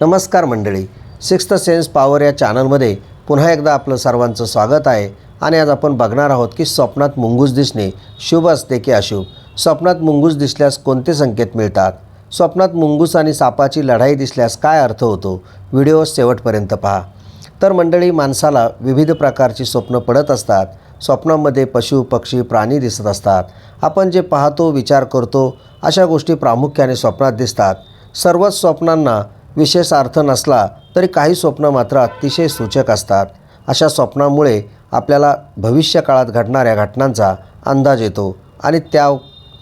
नमस्कार मंडळी. Sixth sense power या चॅनलमध्ये पुन्हा एकदा आपलं सर्वांचं स्वागत आहे. आणि आज आपण बघणार आहोत की स्वप्नात मुंगूस दिसणे शुभ असते की अशुभ? स्वप्नात मुंगूस दिसल्यास कोणते संकेत मिळतात? स्वप्नात मुंगूस आणि सापाची लढाई दिसल्यास काय अर्थ होतो? व्हिडिओ शेवटपर्यंत पहा. तर मंडळी माणसाला विविध प्रकारची स्वप्न पडत असतात. स्वप्नामध्ये पशु पक्षी प्राणी दिसत असतात. आपण जे पाहतो विचार करतो अशा गोष्टी प्रामुख्याने स्वप्नात दिसतात. सर्वच स्वप्नांना विशेष अर्थ नसला तरी काही स्वप्न मात्र अतिशय सूचक असतात. अशा स्वप्नामुळे आपल्याला भविष्य काळात घडणाऱ्या घटनांचा अंदाज येतो आणि त्या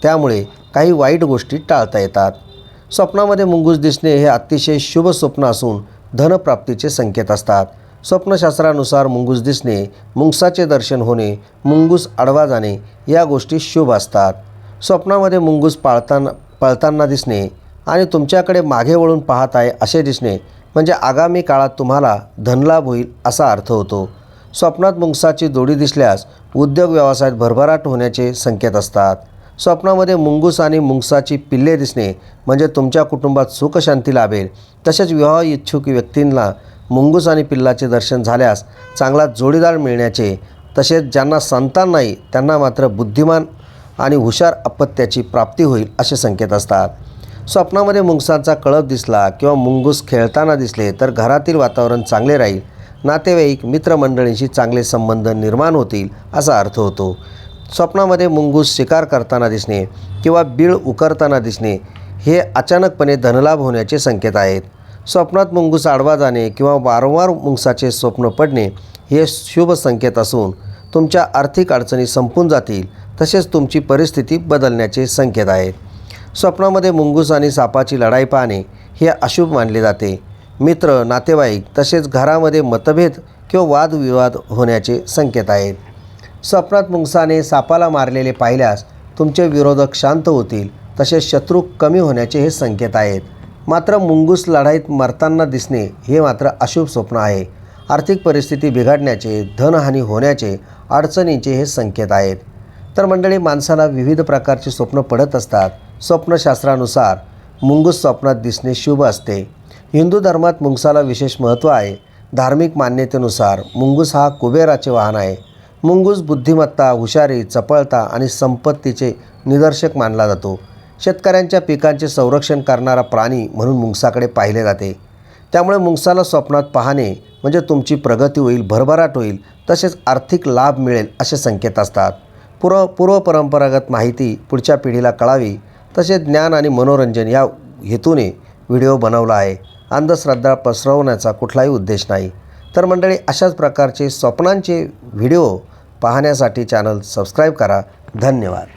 त्यामुळे काही वाईट गोष्टी टाळता येतात. स्वप्नामध्ये मुंगूस दिसणे हे अतिशय शुभ स्वप्न असून धनप्राप्तीचे संकेत असतात. स्वप्नशास्त्रानुसार मुंगूस दिसणे मुंगसाचे दर्शन होणे मुंगूस आडवा जाणे या गोष्टी शुभ असतात. स्वप्नामध्ये मुंगूस पाळताना पळताना दिसणे आणि तुमच्याकडे मागे वळून पाहत आहे असे दिसणे म्हणजे आगामी काळात तुम्हाला धनलाभ होईल असा अर्थ होतो. स्वप्नात मुंगसाची जोडी दिसल्यास उद्योग व्यवसायात भरभराट होण्याचे संकेत असतात. स्वप्नामध्ये मुंगूस आणि मुंगसाची पिल्ले दिसणे म्हणजे तुमच्या कुटुंबात सुखशांती लाभेल. तसेच विवाह इच्छुक व्यक्तींना मुंगूस आणि पिल्लाचे दर्शन झाल्यास चांगला जोडीदार मिळण्याचे तसेच ज्यांना संतान नाही त्यांना मात्र बुद्धिमान आणि हुशार अपत्याची प्राप्ती होईल असे संकेत असतात. स्वप्नामध्ये मुंगसांचा कळप दिसला किंवा मुंगूस खेळताना दिसले तर घरातील वातावरण चांगले राहील. नातेवाईक मित्रमंडळींशी चांगले संबंध निर्माण होतील असा अर्थ होतो. स्वप्नामध्ये मुंगूस शिकार करताना दिसणे किंवा बीळ उकरताना दिसणे हे अचानकपणे धनलाभ होण्याचे संकेत आहेत. स्वप्नात मुंगूस आडवा जाणे किंवा वारंवार मुंगसाचे स्वप्न पडणे हे शुभ संकेत असून तुमच्या आर्थिक अडचणी संपून जातील तसेच तुमची परिस्थिती बदलण्याचे संकेत आहेत. स्वप्नामध्ये मुंगूस आणि सापाची लढाई पाहणे हे अशुभ मानले जाते. मित्र नातेवाईक तसेच घरामध्ये मतभेद किंवा वादविवाद होण्याचे संकेत आहेत. स्वप्नात मुंगसाने सापाला मारलेले पाहिल्यास तुमचे विरोधक शांत होतील तसेच शत्रू कमी होण्याचे हे संकेत आहेत. मात्र मुंगूस लढाईत मरताना दिसणे हे मात्र अशुभ स्वप्न आहे. आर्थिक परिस्थिती बिघडण्याचे धनहानी होण्याचे अडचणींचे हे संकेत आहेत. तर मंडळी माणसाला विविध प्रकारची स्वप्न पडत असतात. स्वप्नशास्त्रानुसार मुंगूस स्वप्नात दिसणे शुभ असते. हिंदू धर्मात मुंगसाला विशेष महत्त्व आहे. धार्मिक मान्यतेनुसार मुंगूस हा कुबेराचे वाहन आहे. मुंगूस बुद्धिमत्ता हुशारी चपळता आणि संपत्तीचे निदर्शक मानला जातो. शेतकऱ्यांच्या पिकांचे संरक्षण करणारा प्राणी म्हणून मुंगसाकडे पाहिले जाते. त्यामुळे मुंगसाला स्वप्नात पाहणे म्हणजे तुमची प्रगती होईल भरभराट होईल तसेच आर्थिक लाभ मिळेल असे संकेत असतात. पूर्व पूर्वपरंपरागत माहिती पुढच्या पिढीला कळावी तसेच ज्ञान आणि मनोरंजन या हेतूने व्हिडिओ बनवला आहे. अंधश्रद्धा पसरवण्याचा कुठलाही उद्देश नाही. तर मंडळी अशाच प्रकारचे स्वप्नांचे व्हिडिओ पाहण्यासाठी चॅनल सबस्क्राईब करा. धन्यवाद.